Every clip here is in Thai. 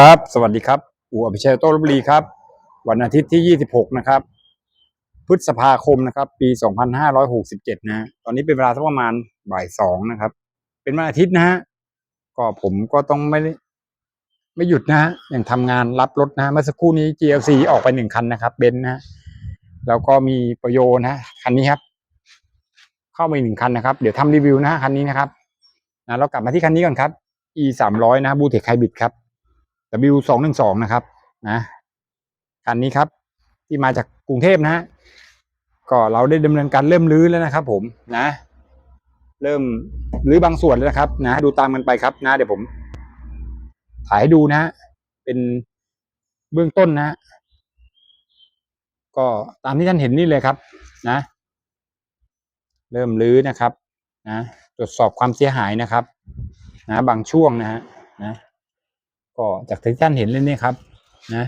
ครับ สวัสดีครับ อูอภิชัยโต้ลบุรีครับ วันอาทิตย์ที่ 26 นะครับ พฤษภาคมนะครับ ปี 2567นะฮะตอนนี้เป็นเวลาสักประมาณบ่ายสองนะครับ เป็นวันอาทิตย์นะฮะ ก็ผมก็ต้องไม่ไม่หยุดนะฮะยังทำงานรับรถนะเมื่อสักครู่นี้ GLC ออกไปหนึ่งคันนะครับ เบนซ์นะแล้วก็มีประโยชน์นะ คันนี้ครับ เข้ามาอีกหนึ่งคันนะครับ เดี๋ยวทำรีวิวนะคันนี้นะครับนะเรากลับมาที่คันนี้ก่อนครับ e สามร้อยนะบูเทคไฮบริดครับ W สองหนึ่งสองนะครับนะคันนี้ครับที่มาจากกรุงเทพนะฮะก็เราได้ดำเนินการเริ่มรื้อแล้วนะครับ ผมนะ เริ่มรื้อบางส่วนแล้วนะครับ นะ ดูตามกันไปครับนะ เดี๋ยวผม ถ่ายให้ดูนะ เป็นเบื้องต้นนะ ก็ตามที่ท่านเห็นนี่เลยครับ นะ เริ่มรื้อนะครับ นะ ตรวจสอบความเสียหายนะครับ นะ บางช่วงนะฮะ ก็จากที่ท่านเห็นเลยนี่ครับ นะ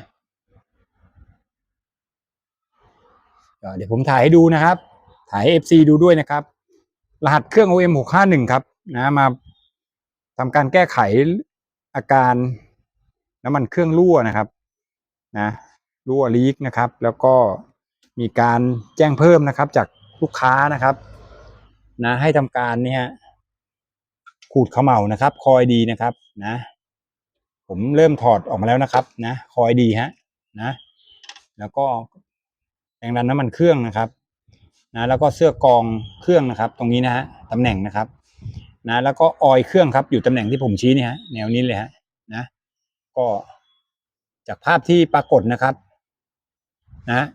เดี๋ยวผมถ่ายให้ดูนะครับ ถ่ายให้ FC ดูด้วยนะครับ รหัสเครื่อง OM หกห้าหนึ่งครับ นะมาทำการแก้ไขอาการน้ำมันเครื่องรั่วนะครับ นะรั่วลีกนะครับ แล้วก็มีการแจ้งเพิ่มนะครับ จากลูกค้านะครับ นะให้ทำการเนี่ยขูดเขม่านะครับ คอยดีนะครับ นะ ผมเริ่มถอดออกมาแล้วนะครับ นะ คอยดีฮะ นะ แล้วก็แรงดันน้ำมันเครื่องนะครับ นะ แล้วก็เสื้อกองเครื่องนะครับ ตรงนี้นะฮะตำแหน่งนะครับ นะ แล้วก็ออยเครื่องครับ อยู่ตำแหน่งที่ผมชี้นี่ฮะ แนวนี้เลยฮะ นะ ก็จากภาพที่ปรากฏนะครับ นะ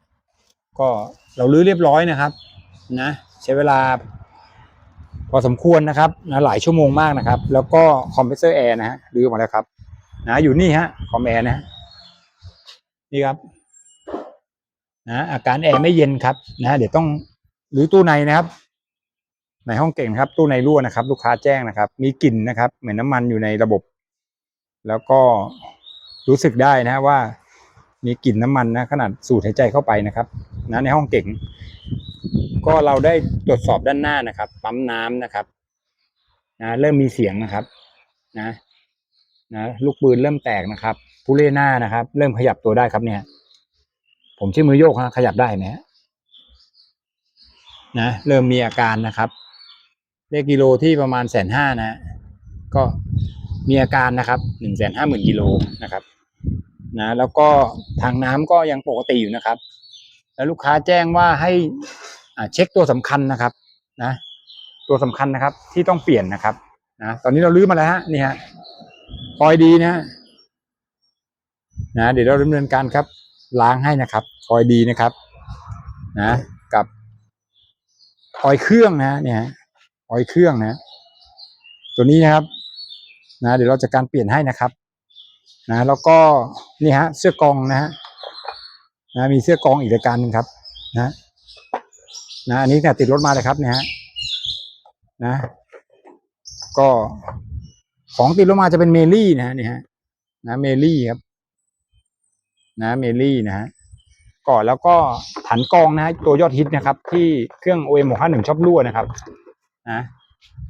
ก็เราลื้อเรียบร้อยนะครับ นะ ใช้เวลาพอสมควรนะครับนะหลายชั่วโมงมากนะครับ แล้วก็คอมเพรสเซอร์แอร์นะฮะลื้อมาแล้วครับ นะอยู่นี่ฮะคอมแอร์นะนี่ครับนะอาการแอร์ไม่เย็นครับนะเดี๋ยวต้องหรือตู้ในนะครับ ในห้องเก่งครับ ตู้ในรั่วนะครับ ลูกค้าแจ้งนะครับ มีกลิ่นนะครับ เหมือนน้ำมันอยู่ในระบบ แล้วก็รู้สึกได้นะว่า มีกลิ่นน้ำมันนะขนาดสูดหายใจเข้าไปนะครับนะในห้องเก่ง ก็เราได้ตรวจสอบด้านหน้านะครับ ปั๊มน้ำนะครับนะเริ่มมีเสียงนะครับ นะ นะลูกปืนเริ่มแตกนะครับผู้เล่นหน้านะครับ เริ่มขยับตัวได้ครับเนี่ย ผมใช้มือโยกฮะขยับได้ไหมนะเริ่มมีอาการนะครับ เลขกิโลที่ประมาณแสนห้านะ ก็มีอาการนะครับหนึ่งแสนห้าหมื่นกิโลนะครับนะแล้วก็ทางน้ำก็ยังปกติอยู่นะครับ แล้วลูกค้าแจ้งว่าให้อ่าเช็คตัวสำคัญนะครับนะ ตัวสำคัญนะครับ ที่ต้องเปลี่ยนนะครับนะตอนนี้เราลื้อมาแล้วฮะนี่ฮะ คอยดีนะนะเดี๋ยวเราดำเนินการครับ ล้างให้นะครับคอยดีนะครับ นะ กับคอยเครื่องนะ เนี่ยคอยเครื่องนะ ตัวนี้นะครับ นะ เดี๋ยวเราจะการเปลี่ยนให้นะครับนะแล้วก็นี่ฮะ เสื้อกองนะฮะนะมีเสื้อกองอีกรายการหนึ่งครับ นะนะอันนี้เนี่ยติดรถมาเลยครับเนี่ยฮะนะ ก็ ของติดรถมาจะเป็นเมลี่นะฮะนี่ฮะนะเมลี่ครับ นะเมลี่นะฮะก่อนแล้วก็ถันกองนะฮะตัวยอดฮิตนะครับ ที่เครื่อง OM 6 5 1ชอบรั่วนะครับ นะ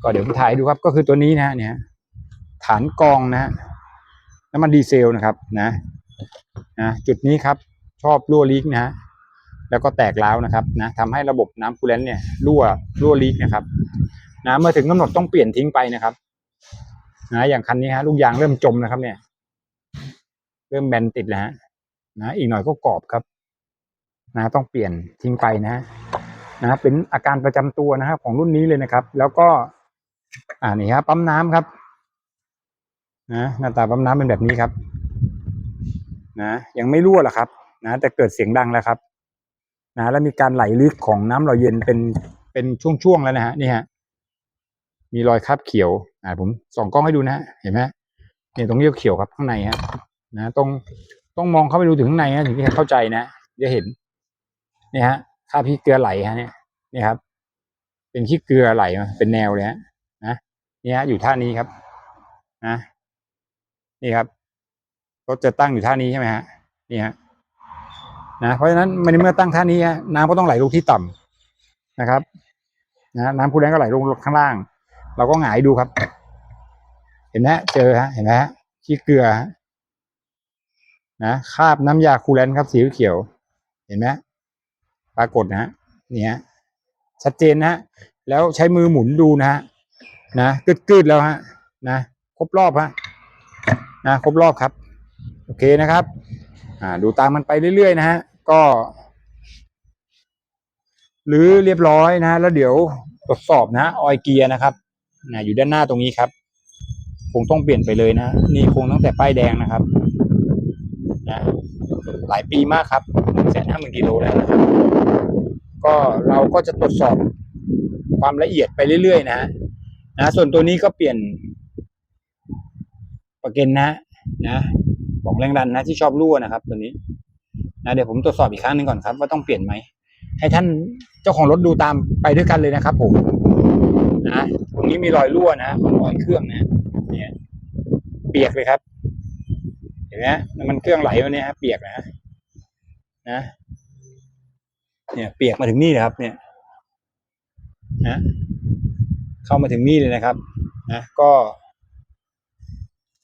ก็เดี๋ยวผมถ่ายดูครับ ก็คือตัวนี้นะฮะเนี่ยฐานกองนะฮะน้ำมันดีเซลนะครับ นะนะจุดนี้ครับ ชอบรั่วลีกนะฮะแล้วก็แตกร้าวนะครับนะทำให้ระบบน้ำคูลเลนต์เนี่ยรั่วรั่วลีกนะครับนะเมื่อถึงกำหนดต้องเปลี่ยนทิ้งไปนะครับ นะอย่างคันนี้ฮะลูกยางเริ่มจมนะครับ เนี่ย เริ่มแบนติดแล้วฮะนะอีกหน่อยก็กรอบครับนะต้องเปลี่ยนทิ้งไปนะฮะนะเป็นอาการประจำตัวนะครับของรุ่นนี้เลยนะครับ แล้วก็ อ่านี่ครับปั๊มน้ำครับ นะหน้าตาปั๊มน้ำเป็นแบบนี้ครับ นะยังไม่รั่วหรอกครับ นะแต่เกิดเสียงดังแล้วครับ นะแล้วมีการไหลลึกของน้ำหล่อเย็นเป็นเป็นช่วงๆแล้วนะฮะนี่ฮะ มีรอยคราบเขียว อ่าผมส่องกล้องให้ดูนะเห็นไหมเนี่ยตรงนี้เขียวครับข้างในฮะนะต้องต้องมองเข้าไปดูถึงข้างในนะถึงจะเข้าใจนะจะเห็นเนี่ยฮะคราบขี้เกลือไหลฮะเนี่ยเนี่ยครับ เป็นขี้เกลือไหลมาเป็นแนวเลยฮะนะเนี่ยฮะอยู่ท่านี้ครับนะนี่ครับรถจะตั้งอยู่ท่านี้ใช่ไหมฮะนี่ฮะนะเพราะฉะนั้นมันเมื่อตั้งท่านี้น้ำก็ต้องไหลลงที่ต่ำนะครับนะน้ำคูแรงก็ไหลลงข้างล่าง เราก็หงายดูครับ เห็นไหมเจอฮะเห็นไหมฮะขี้เกลือฮะนะคาบน้ำยาคูแลนครับสีเขียว เห็นไหมปรากฏนะฮะนี่ฮะชัดเจนนะฮะแล้วใช้มือหมุนดูนะฮะนะกึดๆแล้วฮะนะครบรอบฮะนะครบรอบครับ โอเคนะครับ อ่าดูตามมันไปเรื่อยๆนะฮะก็หรือเรียบร้อยนะ แล้วเดี๋ยวตรวจสอบนะออยเกียร์นะครับ นะอยู่ด้านหน้าตรงนี้ครับ คงต้องเปลี่ยนไปเลยนะ นี่คงตั้งแต่ป้ายแดงนะครับนะหลายปีมากครับแสนห้าหมื่นกิโลแล้วนะครับก็เราก็จะตรวจสอบความละเอียดไปเรื่อย ๆ นะนะส่วนตัวนี้ก็เปลี่ยนประเกันนะนะบอกแรงดันนะที่ชอบรั่วนะครับ ตัวนี้นะเดี๋ยวผมตรวจสอบอีกครั้งหนึ่งก่อนครับ ว่าต้องเปลี่ยนไหมให้ท่านเจ้าของรถดูตามไปด้วยกันเลยนะครับผม นะตรงนี้มีรอยรั่วนะรอยเครื่องนะเนี่ยเปียกเลยครับ เห็นไหมน้ำมันเครื่องไหลมาเนี่ยฮะเปียกนะนะ เนี่ย เปียกมาถึงนี่เลยครับ เนี่ยนะเข้ามาถึงนี่เลยนะครับนะก็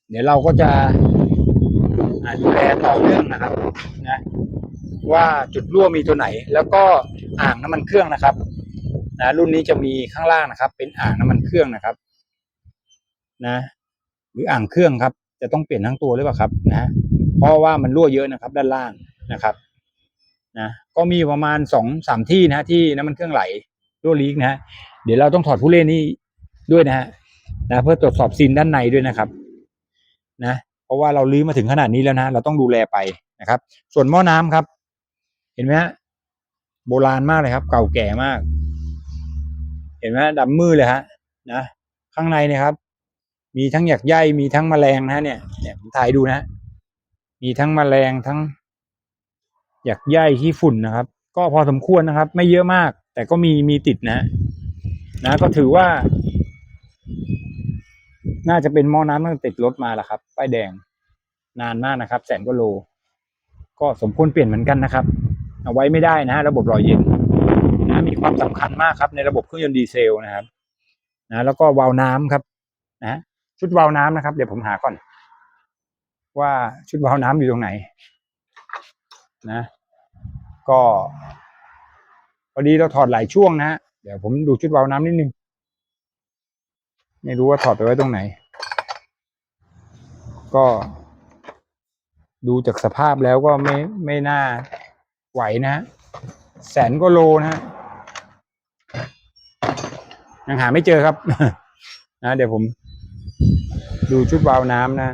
เดี๋ยวเราก็จะดูแลต่อเนื่องนะครับ นะ ว่าจุดรั่วมีตัวไหน แล้วก็อ่างน้ำมันเครื่องนะครับ นะรุ่นนี้จะมีข้างล่างนะครับ เป็นอ่างน้ำมันเครื่องนะครับ นะ หรืออ่างเครื่องครับ จะต้องเปลี่ยนทั้งตัวหรือเปล่าครับ นะเพราะว่ามันรั่วเยอะนะครับ ด้านล่างนะครับ นะก็มีประมาณสองสามที่นะที่น้ำมันเครื่องไหลรั่วลีกนะฮะเดี๋ยวเราต้องถอดผู้เล่นนี่ด้วยนะฮะนะเพื่อตรวจสอบซีนด้านในด้วยนะครับ นะ เพราะว่าเราลื้อมาถึงขนาดนี้แล้วนะเราต้องดูแลไปนะครับ ส่วนหม้อน้ำครับ เห็นไหมฮะโบราณมากเลยครับ เก่าแก่มาก เห็นไหมดำมืดเลยฮะนะข้างในเนี่ยครับ มีทั้งหยักใยมีทั้งแมลงนะเนี่ยเนี่ยผมถ่ายดูนะมีทั้งแมลงทั้งหยักใยที่ฝุ่นนะครับ ก็พอสมควรนะครับ ไม่เยอะมาก แต่ก็มีมีติดนะ นะ ก็ถือว่า น่าจะเป็นหม้อน้ำตั้งแต่ติดรถมาแล้วครับ ป้ายแดงนานมากนะครับ แสนกว่าโล ก็สมควรเปลี่ยนเหมือนกันนะครับ เอาไว้ไม่ได้นะฮะระบบหล่อเย็น นะมีความสำคัญมากครับในระบบเครื่องยนต์ดีเซลนะครับนะแล้วก็วาล์วน้ำครับนะชุดวาล์วน้ำนะครับ เดี๋ยวผมหาก่อน ว่าชุดวาล์วน้ำอยู่ตรงไหน นะ ก็พอดีเราถอดหลายช่วงนะฮะเดี๋ยวผมดูชุดวาล์วน้ำนิดนึงไม่รู้ว่าถอดไปไว้ตรงไหน ก็ ดูจากสภาพแล้วก็ไม่ไม่น่าไหวนะฮะแสนก็โลนะฮะ ยังหาไม่เจอครับ นะเดี๋ยวผม ดูชุดวาวน้ำนะ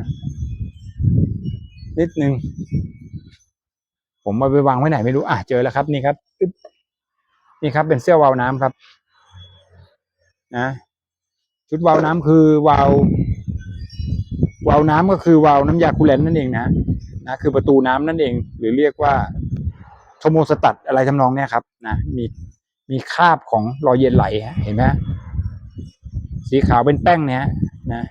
นิดนึง ผมมาไปวางไว้ไหนไม่รู้อะเจอแล้วครับ นี่ครับนี่ครับ เป็นเสื้อวาวน้ำครับ นะชุดวาวน้ำคือวาววาวน้ำก็คือวาวน้ำยาคูลเลนนั่นเองนะนะคือประตูน้ำนั่นเอง หรือเรียกว่าโทโมสตัดอะไรทำนองเนี้ยครับ นะมีมีคาบของรอยเย็นไหลเห็นไหม สีขาวเป็นแป้งเนี่ยฮะนะ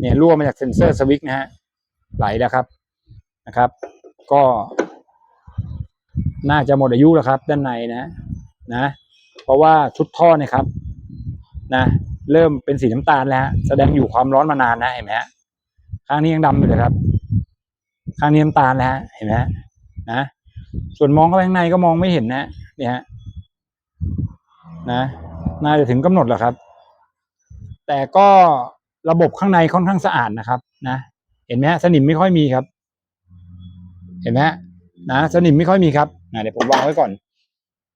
เนี่ยรั่วมาจากเซ็นเซอร์สวิตช์นะฮะไหลแล้วครับนะครับ ก็ น่าจะหมดอายุแล้วครับ ด้านในนะนะ เพราะว่าชุดท่อเนี่ยครับ นะ เริ่มเป็นสีน้ำตาลแล้วฮะแสดงอยู่ความร้อนมานานนะเห็นไหมฮะข้างนี้ยังดำอยู่เลยครับ ข้างนี้น้ำตาลแล้วฮะเห็นไหมฮะนะส่วนมองเข้าไปข้างในก็มองไม่เห็นนะเนี่ยนะ น่าจะถึงกำหนดแล้วครับ แต่ก็ระบบข้างในค่อนข้างสะอาดนะครับนะ เห็นไหมสนิมไม่ค่อยมีครับ เห็นไหมนะสนิมไม่ค่อยมีครับนะเดี๋ยวผมวางไว้ก่อน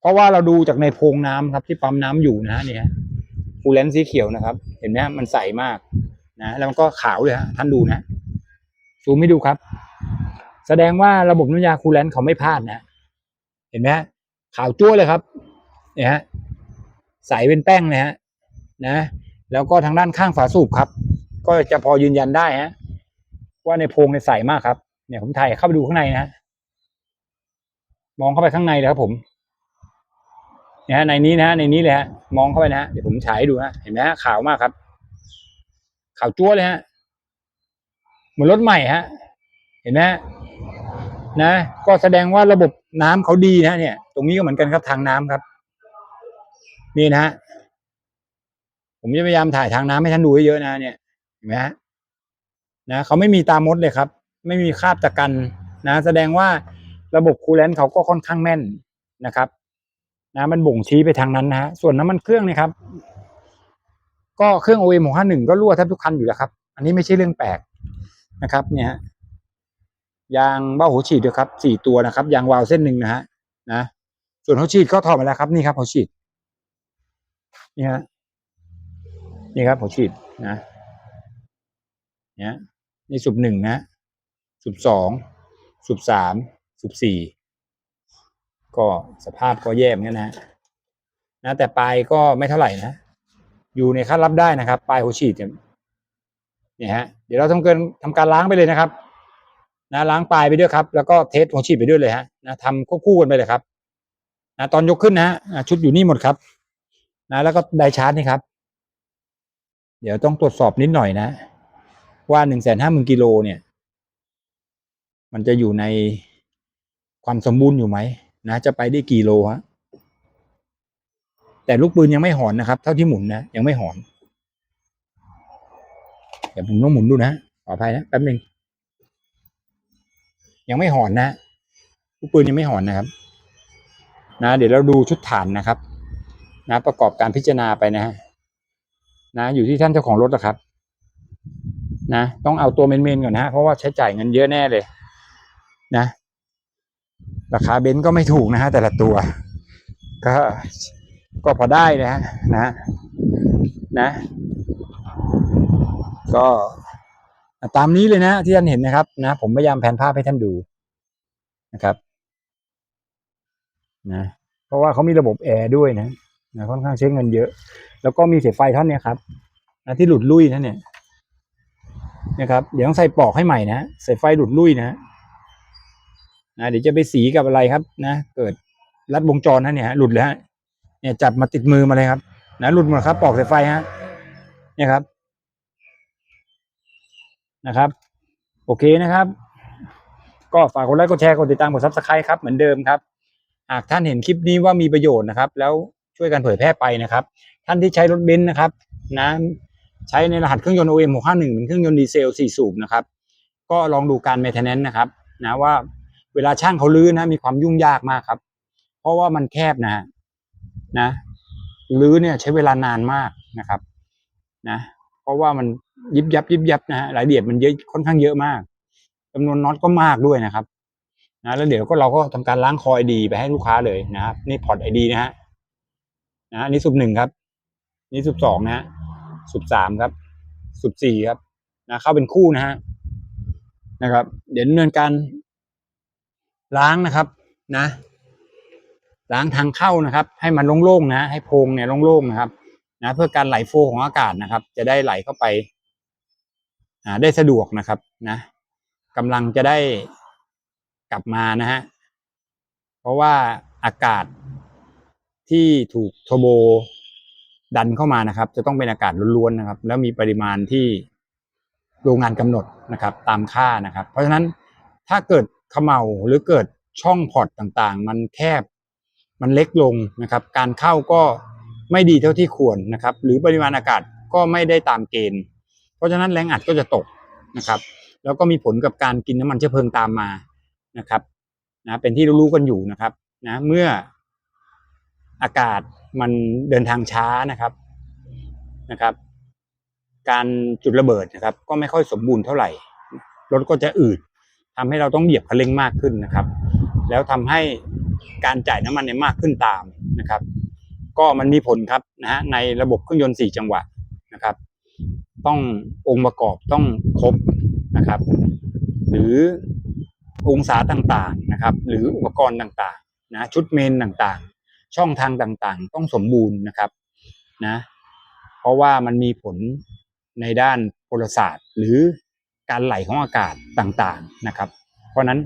เพราะว่าเราดูจากในโพรงน้ำครับ ที่ปั๊มน้ำอยู่นะเนี่ยฟูเลนสีเขียวนะครับ เห็นไหมมันใสมากนะแล้วมันก็ขาวเลยฮะท่านดูนะซูมให้ดูครับ แสดงว่าระบบน้ำยาคูลแลนต์เขาไม่พลาดนะ เห็นไหมขาวจ้วเลยครับเนี่ยฮะใสเป็นแป้งเลยฮะ นะ แล้วก็ทางด้านข้างฝาสูบครับ ก็จะพอยืนยันได้ฮะว่าในโพรงในใสมากครับ เนี่ยผมถ่ายเข้าไปดูข้างในนะมองเข้าไปข้างในเลยครับผมเนี่ยฮะในนี้นะฮะในนี้เลยฮะมองเข้าไปนะฮะเดี๋ยวผมฉายดูฮะเห็นไหมฮะขาวมากครับ ขาวจั้วเลยฮะเหมือนรถใหม่ฮะ เห็นไหมนะ ก็แสดงว่าระบบน้ำเขาดีนะเนี่ย ตรงนี้ก็เหมือนกันครับทางน้ำครับ นี่นะฮะ ผมจะพยายามถ่ายทางน้ำให้ท่านดูเยอะๆนะเนี่ยเห็นไหมฮะนะเขาไม่มีตามดเลยครับ ไม่มีคราบตะกันนะ แสดงว่าระบบคูลแลนต์เขาก็ค่อนข้างแม่นนะครับ นะมันบ่งชี้ไปทางนั้นนะฮะส่วนน้ำมันเครื่องนี่ยครับ ก็เครื่อง OM 651ก็รั่วแทบทุกคันอยู่แล้วครับ อันนี้ไม่ใช่เรื่องแปลกนะครับ เนี่ยยางเบ้าหัวฉีดด้วยครับสี่ตัวนะครับยางวาล์วเส้นหนึ่งนะฮะนะ ส่วนหัวฉีดก็ถอดมาแล้วครับนี่ครับหัวฉีดนี่ฮะ นี่ครับหัวฉีดนะเนี่ยนี่สุบหนึ่งนะสุบสองสุบสามสุบสี่ก็สภาพก็แย่เหมือนกันนะนะ แต่ปลายก็ไม่เท่าไหร่นะ อยู่ในขั้นรับได้นะครับ ปลายหัวฉีดเนี่ยนี่ฮะเดี๋ยวเราทำการทำการล้างไปเลยนะครับ นะล้างปลายไปด้วยครับ แล้วก็เทสหัวฉีดไปด้วยเลยฮะนะทำควบคู่กันไปเลยครับนะตอนยกขึ้นนะฮะชุดอยู่นี่หมดครับ นะ แล้วก็ไดชาร์จนี่ครับ เดี๋ยวต้องตรวจสอบนิดหน่อยนะ ว่าหนึ่งแสนห้าหมื่นกิโลเนี่ย มันจะอยู่ในความสมบูรณ์อยู่ไหมนะจะไปได้กี่โลฮะแต่ลูกปืนยังไม่หอนนะครับ เท่าที่หมุนนะยังไม่หอน เดี๋ยวผมต้องหมุนดูนะขออภัยนะแป๊บหนึ่งยังไม่หอนนะลูกปืนยังไม่หอนนะครับ นะ เดี๋ยวเราดูชุดฐานนะครับ นะ ประกอบการพิจารณาไปนะฮะ นะอยู่ที่ท่านเจ้าของรถนะครับ นะ ต้องเอาตัวเมนๆก่อนนะฮะเพราะว่าใช้จ่ายเงินเยอะแน่เลย นะ ราคาเบนซ์ก็ไม่ถูกนะฮะแต่ละตัว ก็ก็พอได้นะฮะนะนะ ก็ตามนี้เลยนะ ที่ท่านเห็นนะครับ นะ ผมพยายามแผนภาพให้ท่านดูนะครับ นะ เพราะว่าเขามีระบบแอร์ด้วยนะนะค่อนข้างใช้เงินเยอะ แล้วก็มีสายไฟท่านเนี่ยครับนะที่หลุดลุ่ยท่านเนี่ยนะครับ เดี๋ยวต้องใส่ปลอกให้ใหม่นะสายไฟหลุดลุ่ยนะนะเดี๋ยวจะไปสีกับอะไรครับ นะเกิดรัดวงจรนะเนี่ยหลุดแล้วเนี่ยจับมาติดมือมาเลยครับ นะหลุดหมดครับปลอกสายไฟฮะเนี่ยครับ นะครับ โอเคนะครับ ก็ฝากกดไลค์กดแชร์กดติดตามกดซับสไครต์ครับเหมือนเดิมครับหากท่านเห็นคลิปนี้ว่ามีประโยชน์นะครับ แล้ว ช่วยกันเผยแพร่ไปนะครับ ท่านที่ใช้รถเบนซ์นะครับนะใช้ในรหัสเครื่องยนต์ OM 651เป็นเครื่องยนต์ดีเซล 4 สูบนะครับ ก็ลองดูการ maintenance นะครับนะว่าเวลาช่างเขาลื้อนะมีความยุ่งยากมากครับ เพราะว่ามันแคบนะนะลื้อเนี่ยใช้เวลานานมากนะครับนะเพราะว่ามันยิบยับยิบยับนะฮะรายละเอียดมันเยอะค่อนข้างเยอะมากจำนวนน็อตก็มากด้วยนะครับนะแล้วเดี๋ยวก็เราก็ทำการล้างคอยดีไปให้ลูกค้าเลยนะครับ นี่พอร์ตไอดีนะฮะ นะอันนี้สุบหนึ่งครับ นี่สุบสองนะฮะสุบสามครับ สุบสี่ครับ นะเข้าเป็นคู่นะฮะนะครับ เดี๋ยวดำเนินการล้างนะครับ นะ ล้างทางเข้านะครับ ให้มันโล่งๆนะ ให้โพรงเนี่ยโล่งๆนะครับ นะ เพื่อการไหลโฟของอากาศนะครับ จะได้ไหลเข้าไปอ่าได้สะดวกนะครับ นะกำลังจะได้กลับมานะฮะเพราะว่าอากาศ ที่ถูกโทโบดันเข้ามานะครับ จะต้องเป็นอากาศล้วนๆนะครับ แล้วมีปริมาณที่โรงงานกำหนดนะครับ ตามค่านะครับ เพราะฉะนั้นถ้าเกิดเขมเหลาหรือเกิดช่องพอร์ตต่างๆ มันแคบมันเล็กลงนะครับ การเข้าก็ไม่ดีเท่าที่ควรนะครับ หรือปริมาณอากาศก็ไม่ได้ตามเกณฑ์ เพราะฉะนั้นแรงอัดก็จะตกนะครับ แล้วก็มีผลกับการกินน้ำมันเชื้อเพลิงตามมานะครับนะเป็นที่รู้ๆกันอยู่นะครับนะเมื่อ อากาศมันเดินทางช้านะครับนะครับ การจุดระเบิดนะครับ ก็ไม่ค่อยสมบูรณ์เท่าไหร่รถก็จะอืดทำให้เราต้องเหยียบคันเร่งมากขึ้นนะครับ แล้วทำให้การจ่ายน้ำมันเนี่ยมากขึ้นตามนะครับ ก็มันมีผลครับนะฮะในระบบเครื่องยนต์สี่จังหวะนะครับ ต้ององค์ประกอบต้องครบนะครับ หรือองศาต่างๆนะครับ หรืออุปกรณ์ต่างๆนะชุดเมนต่าง ช่องทางต่างๆ ต้องสมบูรณ์นะครับนะเพราะว่ามันมีผลในด้านพลศาสตร์ หรือการไหลของอากาศต่างๆนะครับ เพราะนั้น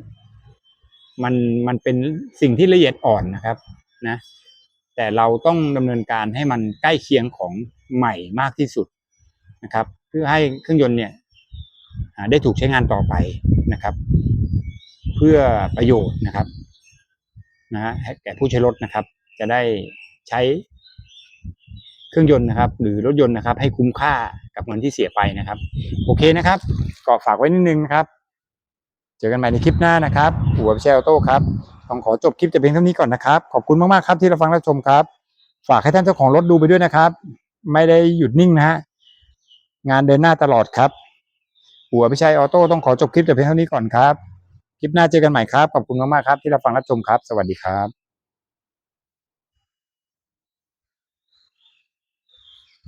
มันมันเป็นสิ่งที่ละเอียดอ่อนนะครับนะแต่เราต้องดำเนินการให้มันใกล้เคียงของใหม่มากที่สุดนะครับ เพื่อให้เครื่องยนต์เนี่ยได้ถูกใช้งานต่อไปนะครับ เพื่อประโยชน์นะครับนะฮะแก่ผู้ใช้รถนะครับ จะได้ใช้เครื่องยนต์นะครับ หรือรถยนต์นะครับ ให้คุ้มค่ากับเงินที่เสียไปนะครับ โอเคนะครับ ก็ฝากไว้นิดนึงนะครับ เจอกันใหม่ในคลิปหน้านะครับหัวพิชัยออโต้ครับต้องขอจบคลิปแต่เพียงเท่านี้ก่อนนะครับ ขอบคุณมากๆครับที่รับฟังรับชมครับ ฝากให้ท่านเจ้าของรถดูไปด้วยนะครับ ไม่ได้หยุดนิ่งนะฮะงานเดินหน้าตลอดครับ หัวพิชัยออโต้ต้องขอจบคลิปแต่เพียงเท่านี้ก่อนครับ คลิปหน้าเจอกันใหม่ครับ ขอบคุณมากๆครับที่รับฟังรับชมครับ สวัสดีครับ